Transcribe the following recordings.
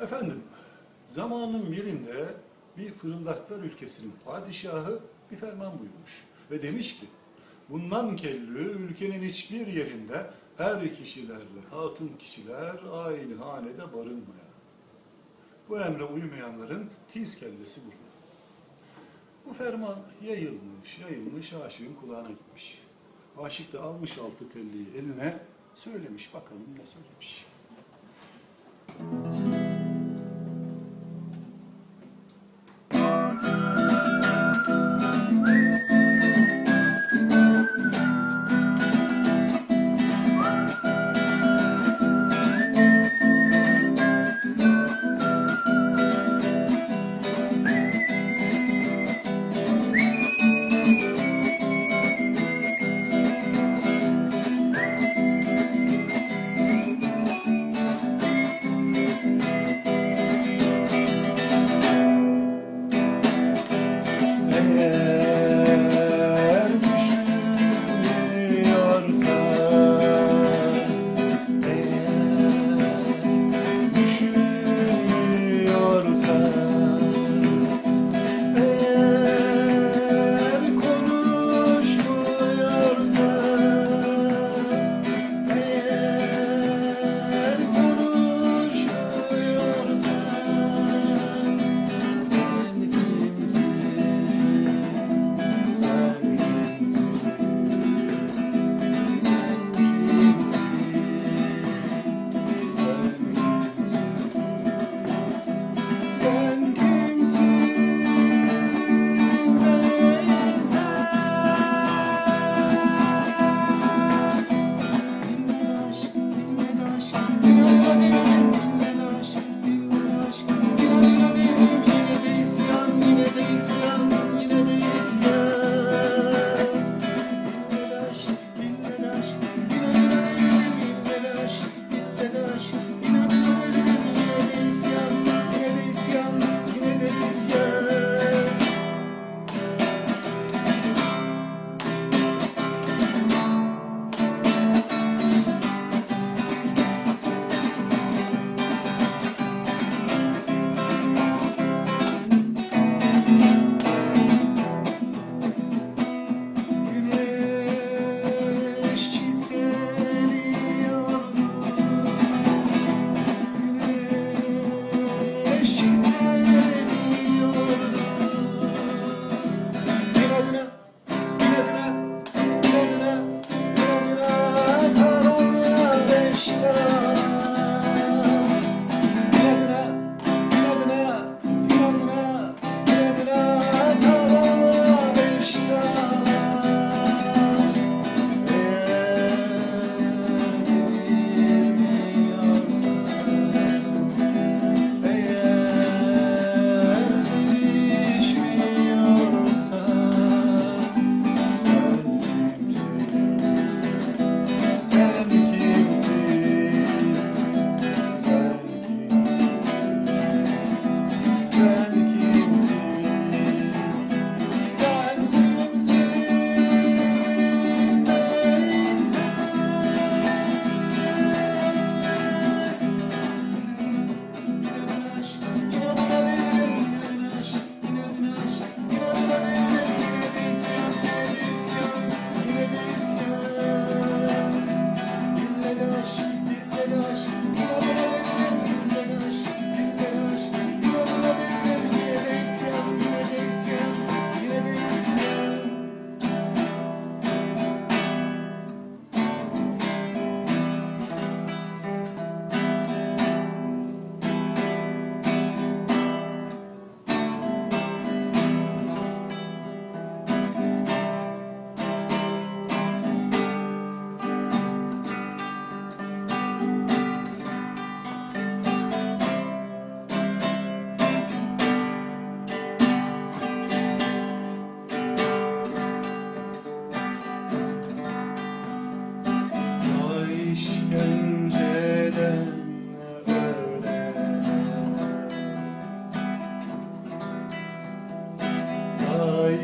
Efendim, zamanın birinde bir fırıldaklar ülkesinin padişahı bir ferman buyurmuş. Ve demiş ki, bundan kellü ülkenin hiçbir yerinde er kişilerle hatun kişiler aynı hanede barınmaya. Bu emre uymayanların tiz kellesi burada. Bu ferman yayılmış, yayılmış, aşığın kulağına gitmiş. Aşık da almış altı telliyi eline, söylemiş bakalım ne söylemiş. yeah.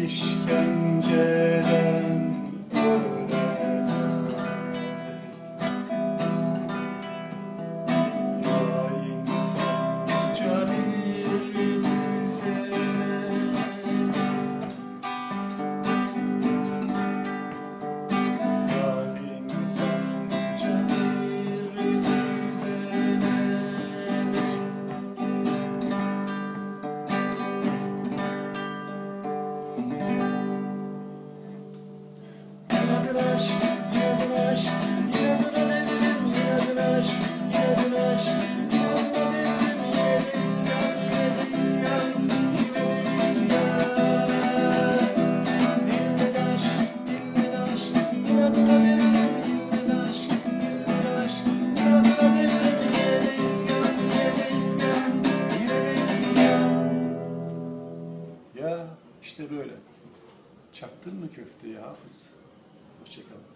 Christian. yine adın aşk, yine adına devrim, yine adın aşk, yine adın aşk, yine adına devrim, yine de isyan, yine de isyan, yine de isyan. Dille de aşk, dille de aşk, yine adına aşk, dille de aşk, yine adına devrim, yine de isyan, yine de isyan. Ya işte böyle. Çaktın mı köfteyi hafız? Hoşçakalın.